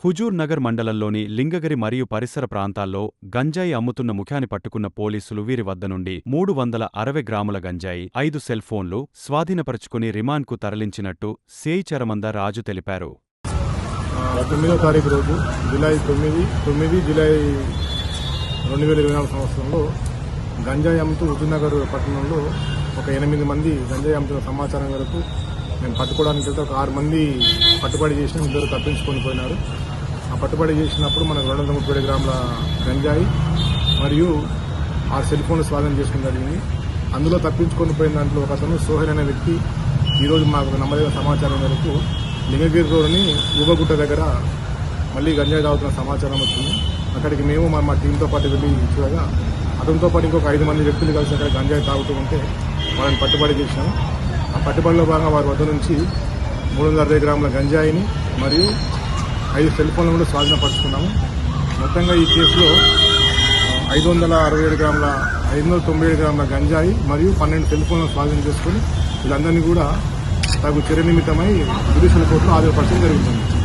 హుజూర్ నగర్ మండలంలోని లింగగిరి మరియు పరిసర ప్రాంతాల్లో గంజాయి అమ్ముతున్న ముఖ్యాన్ని పట్టుకున్న పోలీసులు వీరి వద్ద నుండి మూడు వందల అరవై గ్రాముల గంజాయి ఐదు సెల్ ఫోన్లు స్వాధీనపరుచుకుని రిమాండ్కు తరలించినట్టు సేయి చరమంద రాజు తెలిపారు. తొమ్మిదో తారీఖు రోజు జులై తొమ్మిది తొమ్మిది జులై రెండు వేల ఇరవై నాలుగు సంవత్సరంలో గంజాయి అమ్ముతూ హుజూర్నగర్ పట్టణంలో ఒక ఎనిమిది మంది గంజాయి అమ్ముతున్న సమాచారం వరకు మేము పట్టుకోవడానికి వెళ్తే ఒక ఆరు మంది పట్టుబడి చేసిన ఇద్దరు తప్పించుకొని పోయినారు. ఆ పట్టుబడి చేసినప్పుడు మనకు రెండు వందల ముప్పై ఏడు గ్రాముల గంజాయి మరియు ఆరు సెల్ ఫోన్లు స్వాధీనం చేసుకోవడం జరిగింది. అందులో తప్పించుకొని పోయిన దాంట్లో ఒక అతను సోహెన్ అనే వ్యక్తి ఈరోజు మాకు నమ్మదగిన సమాచారం మేరకు లింగగిరి రోడ్ని ఊబగుట్ట దగ్గర మళ్ళీ గంజాయి తాగుతున్న సమాచారం వచ్చింది. అక్కడికి మేము మా మా టీంతో పాటు వెళ్ళి చూడగా అతనితో పాటు ఇంకొక ఐదు మంది వ్యక్తులు కలిసి అక్కడ గంజాయి తాగుతూ ఉంటే వాళ్ళని పట్టుబడి చేశాము ఆ పట్టుబడిలో భాగంగా వారి వద్ద నుంచి మూడు వందల అరవై గ్రాముల గంజాయిని మరియు ఐదు సెల్ ఫోన్లు కూడా స్వాధీనపరుచుకున్నాము. మొత్తంగా ఈ కేసులో ఐదు వందల అరవై ఏడు గ్రాముల ఐదు వందల తొంభై ఏడు గ్రాముల గంజాయి మరియు పన్నెండు సెల్ ఫోన్లను స్వాధీనం చేసుకుని వీళ్ళందరినీ కూడా తగు చర్య నిమిత్తమై జ్యుడిషియల్ కోర్టులో హాజరుపరచడం జరుగుతుంది.